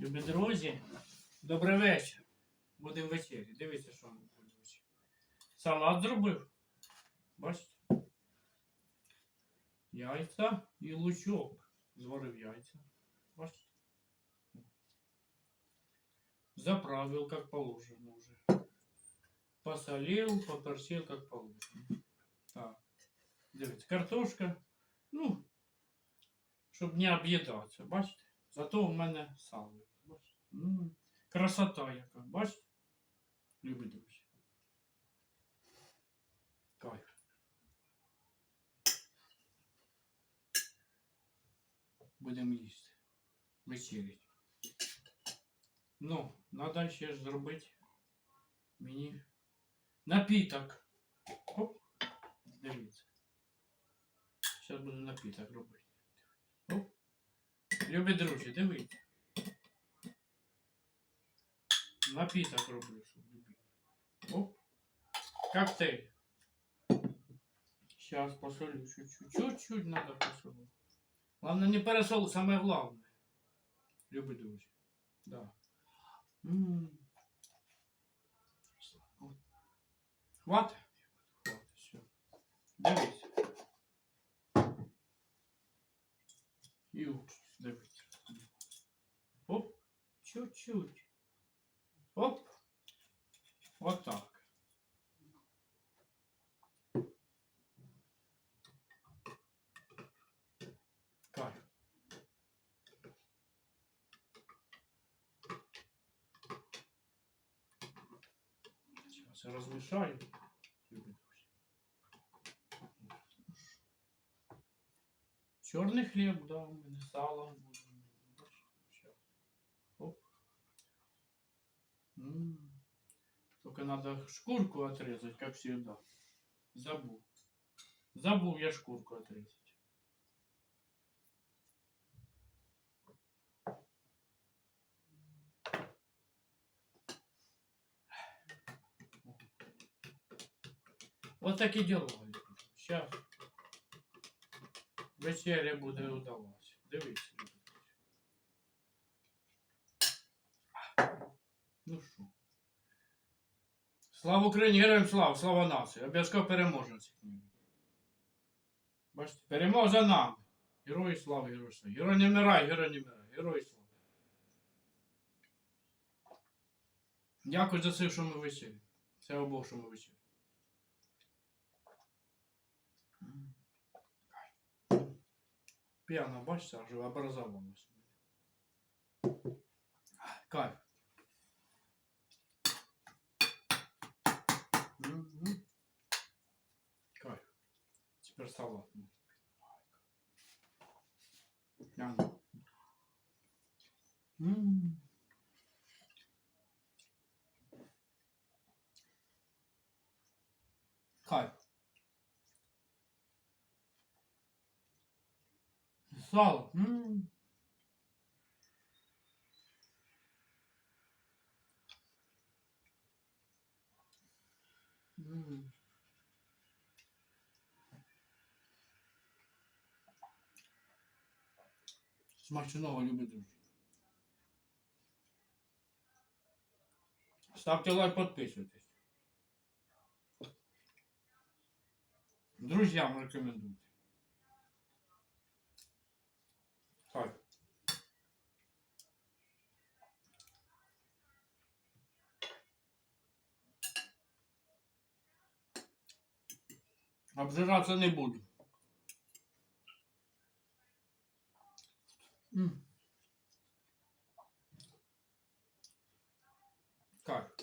Любі друзі, добрий вечір. Будемо вечері. Дивіться, що ми будемо. Салат зробив. Бачите? Яйця і лучок. Зварив яйця. Бачите? Заправил, как положено уже. Посолил, поперчил, как положено. Так. Дивіться, картошка. Ну, щоб не об'їдатися, бачите? Зато у мене сало. Бачите? М, Красота яка, бачите? Любі друзі. Кайф. Будемо їсти. Вечерять. Ну, надо ще ж зробити мені напіток. Оп. Дивіться. Зараз буду напіток робити. Оп. Любі друзі, дивіться. Напіток роблю, щоб любі. Оп. Коктейль. Сейчас посолю чуть-чуть. Чуть-чуть надо посолить. Главное не пересол, самое главное. Любі друзі. Да. М. От. Хватить? Хватить, все. Дивись. І уксус, дивись. Оп, чуть-чуть. Оп. Вот так. Кайф. Сейчас я размешаю. любі друзі. Чорний хліб, да, у мене сало Только надо шкурку отрезать, как всегда. Забыл. Забыл я шкурку отрезать. Вот такі діла. Сейчас. Вечеря буде удалась. Дивіться. Слава Україні, героям слава, слава нації. Обов'язково переможемо цих. Бачите, перемога за нами. Герої слави, герої слави. Герой не вмирай, герой не вмирай. Герої слави. Дякую за все, що ми висіли. Слава Богу, що ми висіли. Пьяно, бачите, аж образовалось. Кайф. Теперь салат. Пьяно. М. Кайф. Сало. Смачного, любі друзі. Ставте лайк, підписуйтесь. Друзьям рекомендуйте. Так. Обжираться не буду. М. Как?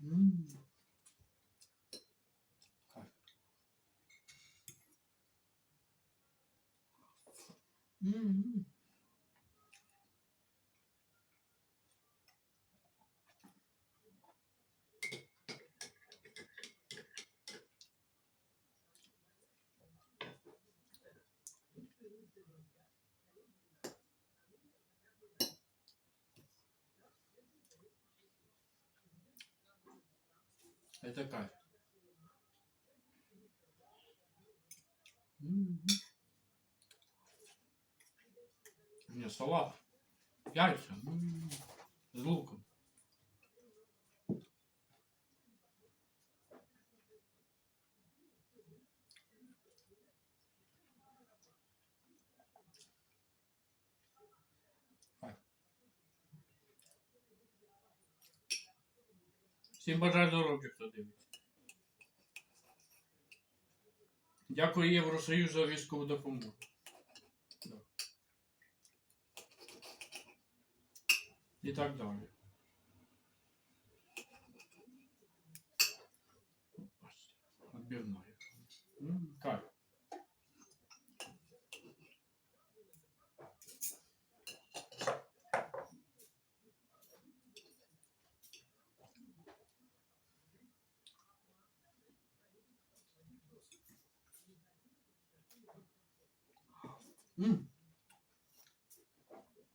М. Как? М. Это кайф. М. Не, салат. Яйца. М. С луком. Всім бажаю здоров'я, хто дивиться. Дякую Євросоюзу за військову допомогу. І так далі. Отбивная.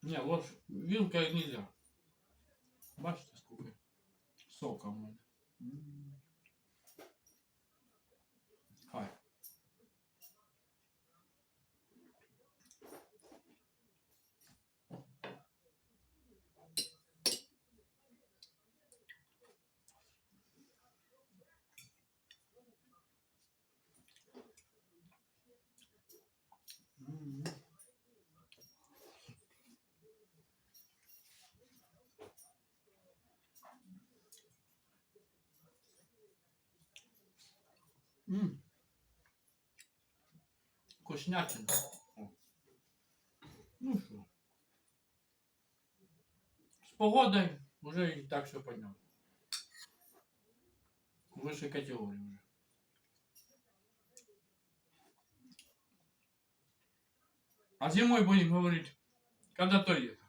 Не, ложь, вилкой нельзя. Бачите, сколько сока в мене. М. Кайф. М. М. Вкуснятина. Ну что. С погодой уже и так все понятно. Выше категории уже. А зимой будем говорить, когда то лето.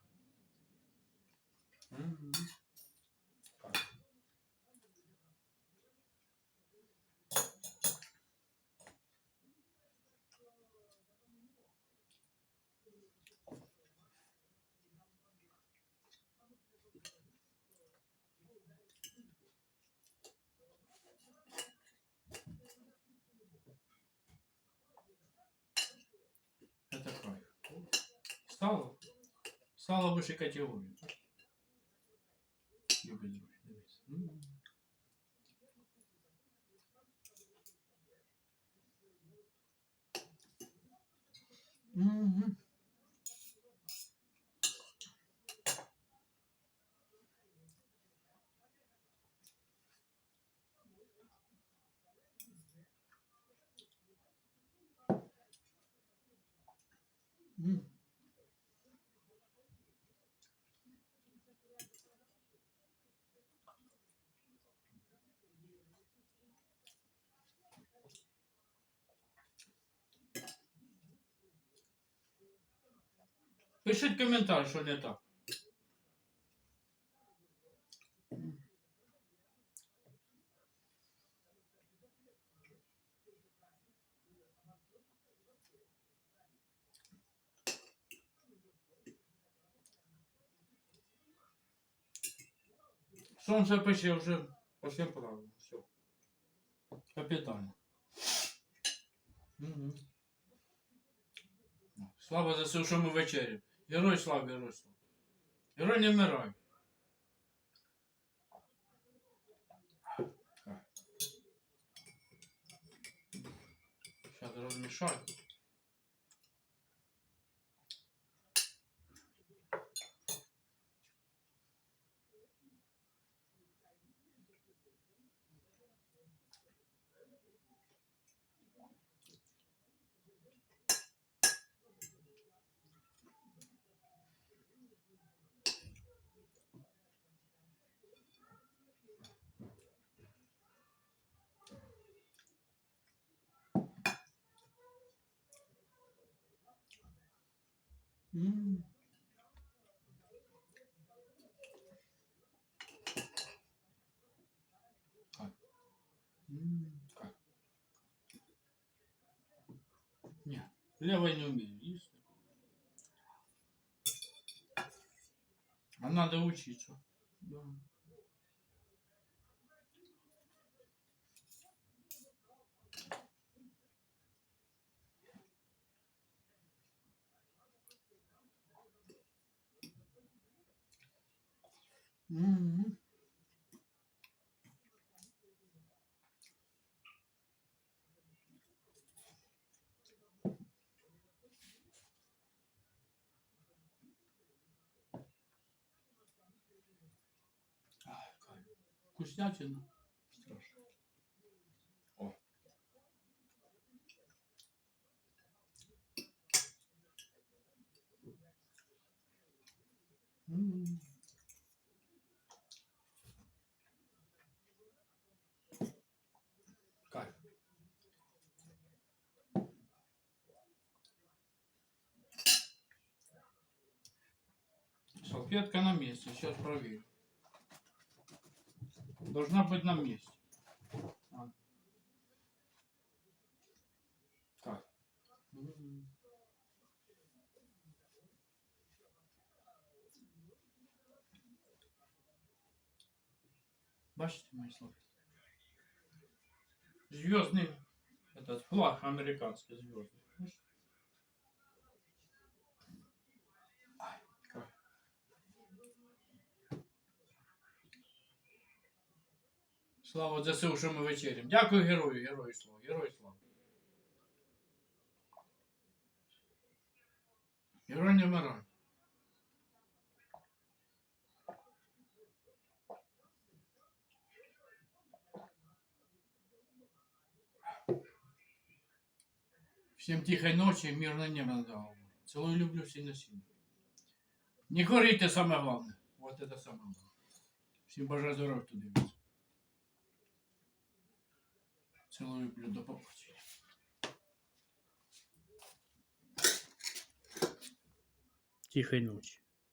Мгм. Это кайф. Сало. Сало выше категории. Любі Пишіть коментар, що не так. Сонце пече вже по всім правилам. Все. Капітально. Угу. Слава за все, що ми вечеря. Герой слав, герой слав. Герой не вмирай. Сейчас размешаю. М. М, как? Не, левой не умею есть. А надо учиться. Да. М. Ай, кайф. Вкуснятина. Страшно. О. М. Кайф. Салфетка на месте. Сейчас проверю. Должна быть на месте. А. Так. Бачите мои слова? Звездный этот флаг американский звездный. Слава ЗСУ, що ми вечерям. Дякую герою, герою слава, герою слава. Герой не вмирай. Всем тихой ночи, мирного неба над головой. Целую, люблю сильно сильно. Не курите самое главное. Вот это самое главное. Всем бажаю здоровья, кто дивится. Целую, люблю, до побачення. Тихой ночи.